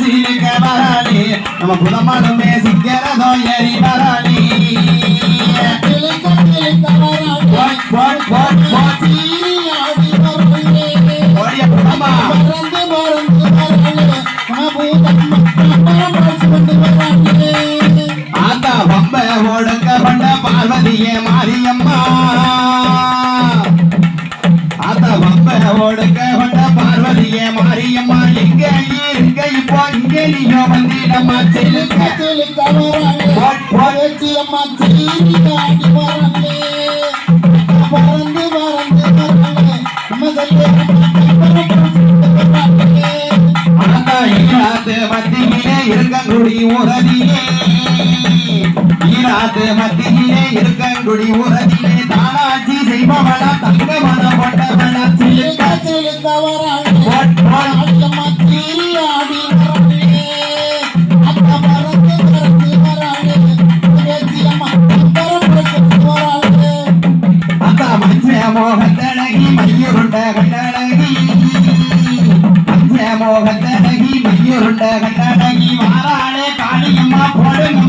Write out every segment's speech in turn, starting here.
சிரிக்க பரணி நம்ம குலமரமே சிக்கிறதோ எரி பரணி ஆத்தா பம்ப ஓடுங்க பண்ண பார்வதியே மா அம்மா பறந்து பறந்து மத்தியிலே இருக்கங்குடி உரதியே ஈராத்து மத்தியிலே இருக்கங்குடி உரதியே தானாட்சி செய்பவளா தங்க மனம் கொண்டவளா சிலுக்க சிலுக்க வராங்க மோகத்தழகி மையுருண்ட கண்டழகி மோகத்தழகி மையுருண்ட கண்டழகி மாறாளே காளியம்மா போடுங்க.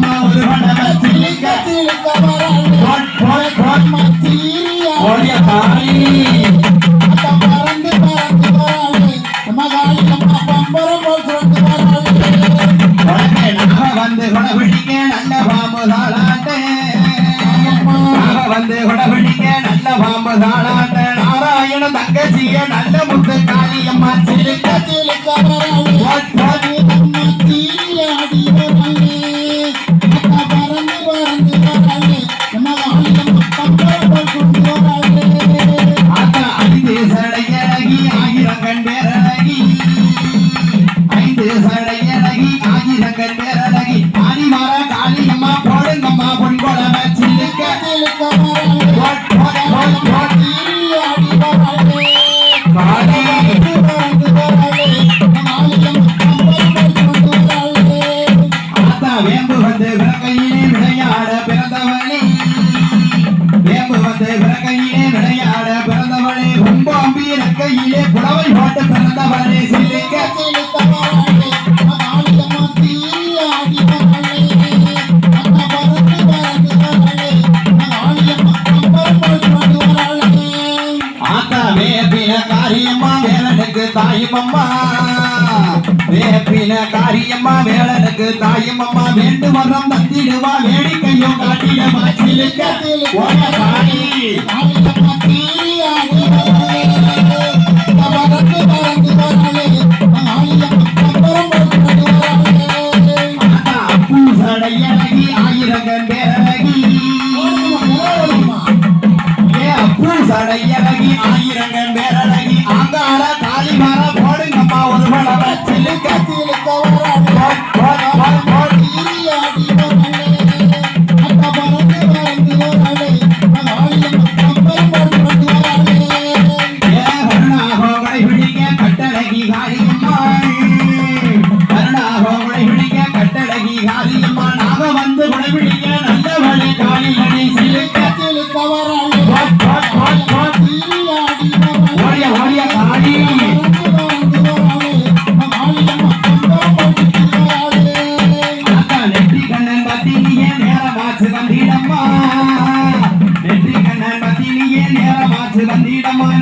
பாடிய நல்ல பாம்பு தாளாட்ட நாராயண தங்கச்சிய நல்ல முத்து காளியம்மா சிலுக்க ஆடி மாற காளியம்மா போடுங்கம்மா பொன் போல சிலுக்க. சிலுக்க கையிலே விளையாட பிறந்தவளே. ரொம்ப அம்பி கையிலே புடவை போட்டு பிறந்தவளே. தாயுமம்மா. வேப்பின காரியம்மா வேலனுக்கு தாயுமம்மா. வேண்டு வரம் தந்திடுவா வேடிக்கையும் காட்டிடுவா. சிலுங்க மத்தியில் தவறான சில நீளமான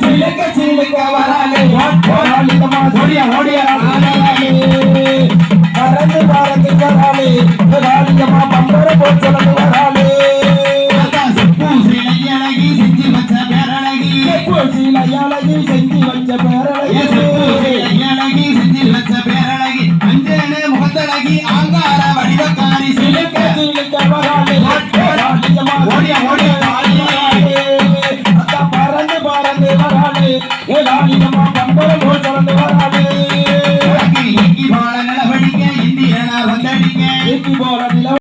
சில்லுக்க சில்லுக்க வராலே ஓடியா ஓடியா வரது வரது வராலே ராலிங்கம்மா பம்பர போச்சு